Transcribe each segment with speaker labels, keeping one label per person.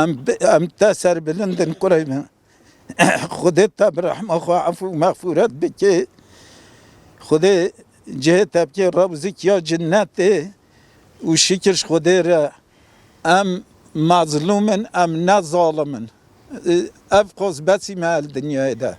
Speaker 1: ام ب- ام تسر بلندن قريبا خودت تب رحمه خو عفو مغفورت بكي خودي جهت بكي ربزك يا جنتي وشكرش خودي را ام مظلومن ام نه ظالمن افقوز بسی مال دنیا ده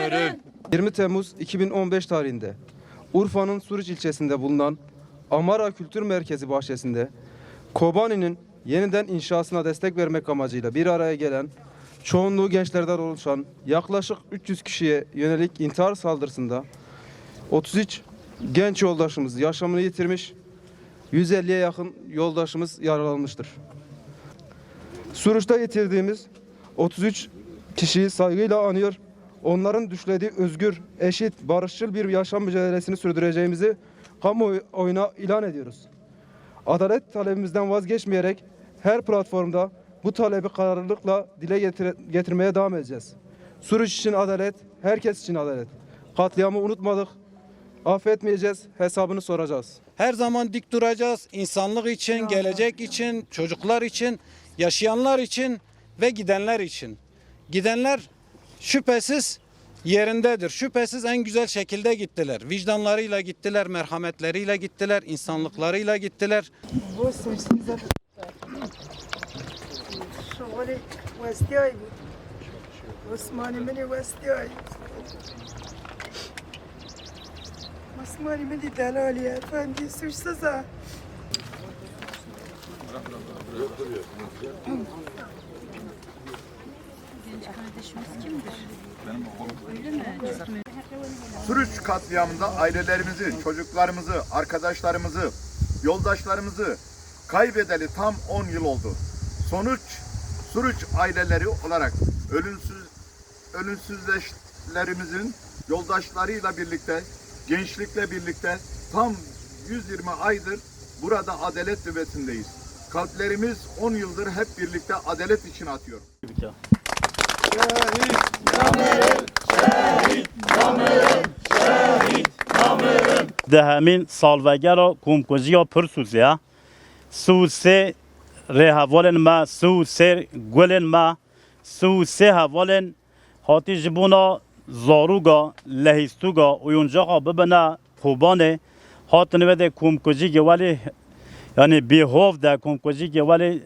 Speaker 2: namörün.
Speaker 3: 20 Temmuz 2015 tarihinde Urfa'nın Suruç ilçesinde bulunan Amara Kültür Merkezi bahçesinde Kobani'nin yeniden inşasına destek vermek amacıyla bir araya gelen çoğunluğu gençlerden oluşan yaklaşık 300 kişiye yönelik intihar saldırısında 33 genç yoldaşımız yaşamını yitirmiş, 150'ye yakın yoldaşımız yaralanmıştır. Suruç'ta yitirdiğimiz 33 kişiyi saygıyla anıyor. Onların düşlediği özgür, eşit, barışçıl bir yaşam mücadelesini sürdüreceğimizi kamuoyuna ilan ediyoruz. Adalet talebimizden vazgeçmeyerek her platformda bu talebi kararlılıkla dile getire- getirmeye devam edeceğiz. Suruç için adalet, herkes için adalet. Katliamı unutmadık, affetmeyeceğiz, hesabını soracağız.
Speaker 4: Her zaman dik duracağız. İnsanlık için, gelecek için, çocuklar için, yaşayanlar için ve gidenler için. Gidenler şüphesiz yerindedir. Şüphesiz en güzel şekilde gittiler. Vicdanlarıyla gittiler, merhametleriyle gittiler, insanlıklarıyla gittiler.
Speaker 5: Osmani Meli Delali Efendi suçsuza. Yabancı
Speaker 6: kardeşimiz katliamında ailelerimizi, çocuklarımızı, arkadaşlarımızı, yoldaşlarımızı kaybedeli tam 10 yıl oldu. Sonuç Suruç aileleri olarak ölümsüz ölümsüzleşlerimizin yoldaşlarıyla birlikte, gençlikle birlikte tam 120 aydır burada adalet nöbetindeyiz. Kalplerimiz 10 yıldır hep birlikte adalet için atıyor.
Speaker 7: ده همین سالوگر و کمکوزی و پرسوزی ها؟ سوسه ریحوالن ما سوسه گلن ما سوسه حوالن حاتی جبونا زاروگا لهیستوگا خواه ببنا خوبانه. حاطنه بده کمکوزی گوالی یعنی بیهوف ده کمکوزی گوالی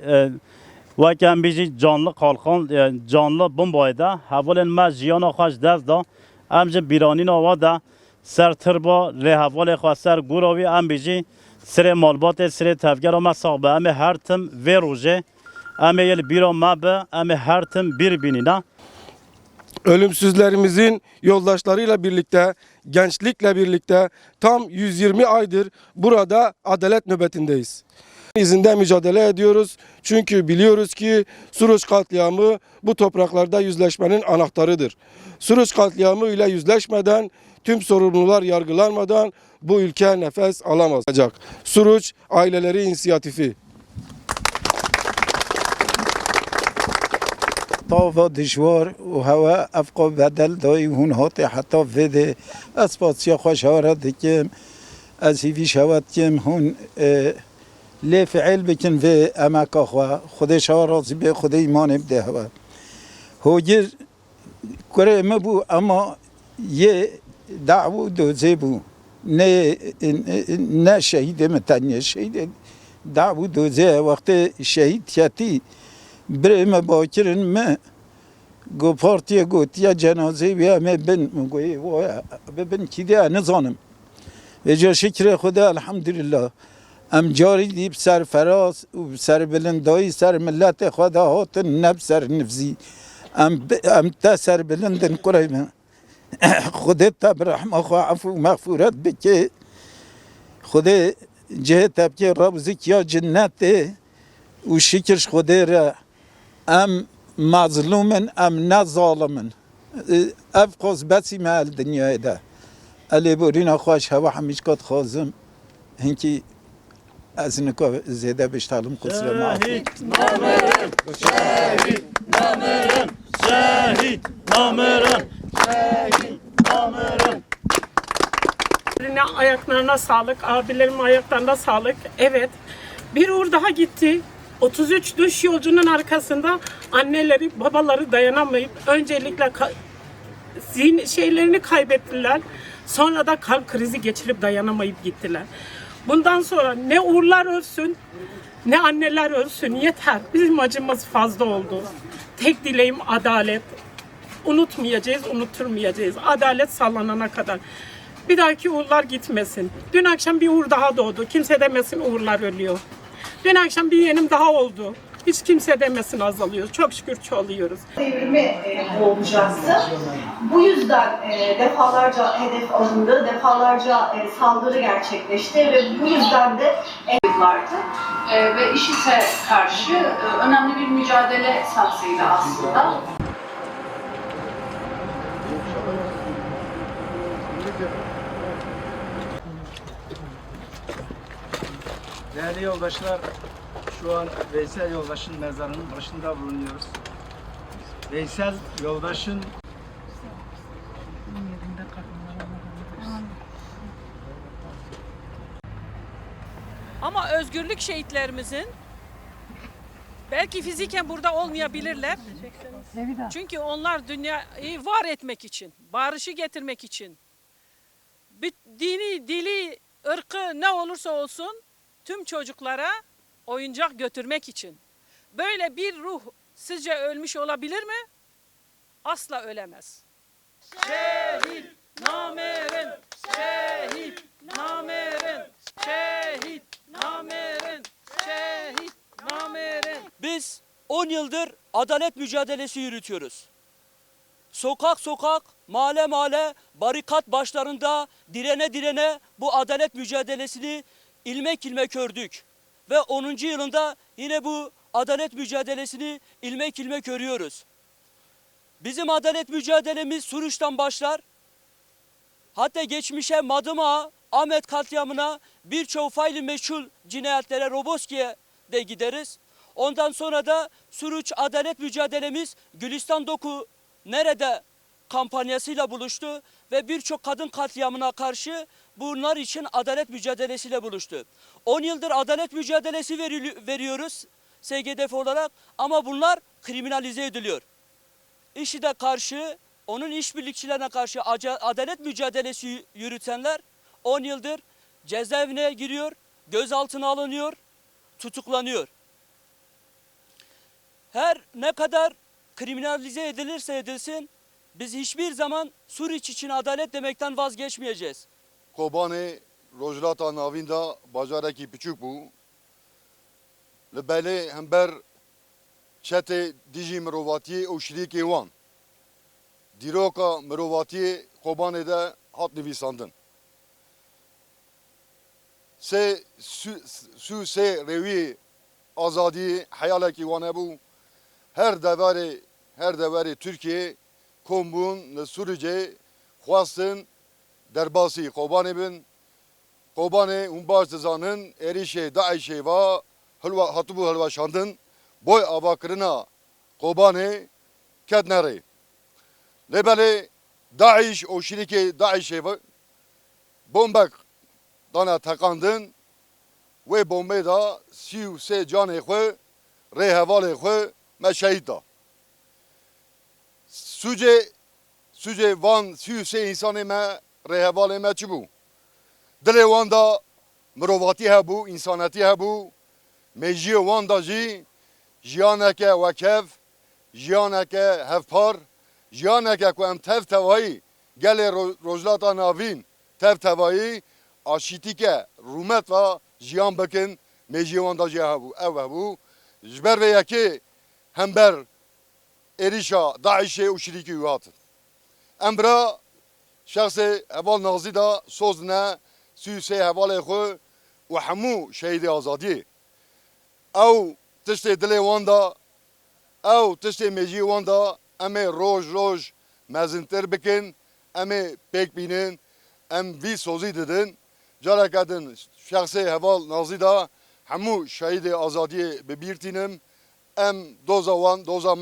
Speaker 7: Lakin bizi canlı kalkan, e, canlı bombayda, havalen ma jiyana xaş devda, amca biranin ava da, ser tırba, rehavale xaş ser guravi, am bizi sre malbat, sre tevger ama sahbe, am her tim ve roje, am yel bira mabe, am her tim bir binina.
Speaker 8: Ölümsüzlerimizin yoldaşlarıyla birlikte, gençlikle birlikte tam 120 aydır burada adalet nöbetindeyiz İzinde mücadele ediyoruz. Çünkü biliyoruz ki Suruç katliamı bu topraklarda yüzleşmenin anahtarıdır. Suruç katliamı ile yüzleşmeden, tüm sorumlular yargılanmadan bu ülke nefes alamaz. Suruç aileleri inisiyatifi.
Speaker 1: طاوة دشوار وهوا أفقو بدل داي هون هاتي حتى فيدي أسباتسيا خوش هارد كم أزي في شوات كم هون اه لي فعل بكن في أماك أخوا خدي شارات بي خدي إيمان بده هوا هوجر كره مبو أما يه دعوو دو زيبو ne ne şehide mi tanya şehide Davud Öze vakti şehit yati Breme bakirin mi Go partiye gotiya cenaze ve me ben goy ve ben kide ne zanım ve ce şükre Xuda elhamdülillah ام جاری دیب سر فراز و سر بلندایی سر ملت خدا هاتن نب سر نفزی ام, ب... ام تا سر بلندن قريبا خودت تا برحمه خوا عفو مغفورت بکه خدا جهت تبکه رب زکیا جنت و شکرش خدا را ام مظلومن ام نه ظالمن اف قوز بسی محل دنیای ده علی بورینا خواش هوا همیش کات خازم هنکی از نکا زیده بشتالم قصر معاف
Speaker 7: Şehit namerin, şehit namerin, şehit namerin, şehit namerin.
Speaker 3: Eline ayaklarına sağlık, abilerimin ayaklarına sağlık. Evet, bir uğur daha gitti. 33 düş yolcunun arkasında anneleri, babaları dayanamayıp öncelikle ka- zihin şeylerini kaybettiler. Sonra da kalp krizi geçirip dayanamayıp gittiler. Bundan sonra ne uğurlar ölsün, ne anneler ölsün yeter. Bizim acımız fazla oldu. Tek dileğim adalet unutmayacağız, unutturmayacağız. Adalet sağlanana kadar. Bir dahaki uğurlar gitmesin. Dün akşam bir uğur daha doğdu. Kimse demesin uğurlar ölüyor. Dün akşam bir yeğenim daha oldu. Hiç kimse demesin azalıyor. Çok şükür çoğalıyoruz.
Speaker 9: devrimi e, bu olacaktı. Bu yüzden e, defalarca hedef alındı, defalarca e, saldırı gerçekleşti ve bu yüzden de
Speaker 10: vardı Ee, ve IŞİD'e karşı e, önemli bir mücadele saksıydı aslında.
Speaker 11: Değerli yoldaşlar, şu an Veysel Yoldaş'ın mezarının başında bulunuyoruz. Veysel Yoldaş'ın
Speaker 2: Ama özgürlük şehitlerimizin belki fiziken burada olmayabilirler. Çünkü onlar dünyayı var etmek için, barışı getirmek için, dini, dili, ırkı ne olursa olsun tüm çocuklara oyuncak götürmek için. Böyle bir ruh sizce ölmüş olabilir mi? Asla ölemez. Şehit namerin, şehit namerin, şehit namerin, şehit namerin.
Speaker 12: Biz 10 yıldır adalet mücadelesi yürütüyoruz. Sokak sokak, mahalle mahalle, barikat başlarında direne direne bu adalet mücadelesini ilmek ilmek ördük. Ve 10. yılında yine bu adalet mücadelesini ilmek ilmek örüyoruz. Bizim adalet mücadelemiz Suruç'tan başlar. Hatta geçmişe Madıma, Ahmet katliamına birçok faili meçhul cinayetlere Roboski'ye de gideriz. Ondan sonra da Suruç adalet mücadelemiz Gülistan Doku nerede kampanyasıyla buluştu ve birçok kadın katliamına karşı bunlar için adalet mücadelesiyle buluştu. 10 yıldır adalet mücadelesi veriyoruz SGDF olarak ama bunlar kriminalize ediliyor. IŞİD'e karşı, onun işbirlikçilerine karşı adalet mücadelesi yü- yürütenler 10 yıldır cezaevine giriyor, gözaltına alınıyor, tutuklanıyor. Her ne kadar kriminalize edilirse edilsin biz hiçbir zaman Suriç için adalet demekten vazgeçmeyeceğiz.
Speaker 8: Kobanê rojlata navîn da bajarekî piçûk bû. Li hember çetê dijî mirovatiyê û şirîkê wan. Dîroka mirovatiyê Kobanê de hat nivîsandin. Sê sû sê rêwî azadiyê heyalekî wan. Her deverê her deverê Türkiye kombûn li Sûricê xwastin derbasî Kobanê bin. Kobanê hûn baş dizanin êrişê Daişê va hilwa hatibû hilweşandin boy avakirina Kobanê ket nerê. Lêbelê Daîş û şîrîkê Daişê ve bombek dana teqandin wê bombê da û sê canê xwe rê hevalê me. Sucê Sucê van sî û sê însanê me rêhevalê me çi bû? Dilê wan da mirovatî hebû, însanetî hebû, mejiyê wan da jî jiyaneke wekev, jiyaneke hevpar, jiyaneke ku em tev tevayî gelê rojlata navîn tev tevayî aşîtîke rûmet ve jiyan bikin mejiyê wan da jî hebû. Ew hebû. Ji ber vê yekê hember êrişa Daişê û şirîkî wî hatin. Em bira şexsê heval nazî da soz dine süsê hevalê xwe û hemû şehîdê azadiyê. Ew tiştê dilê wan da ew tiştê mejiyê wan roj roj mezintir bikin, em ê pêk em vî sozî didin. Careke din şexsê heval nazî da hemû şehîdê azadiyê bibîrtînim. Em doza wan doza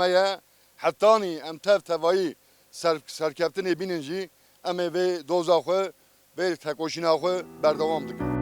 Speaker 8: hetanî em tev tevayî ser serkeftinê bînin jî em ê vê doza xwe vê tekoşîna xwe berdewam dikin.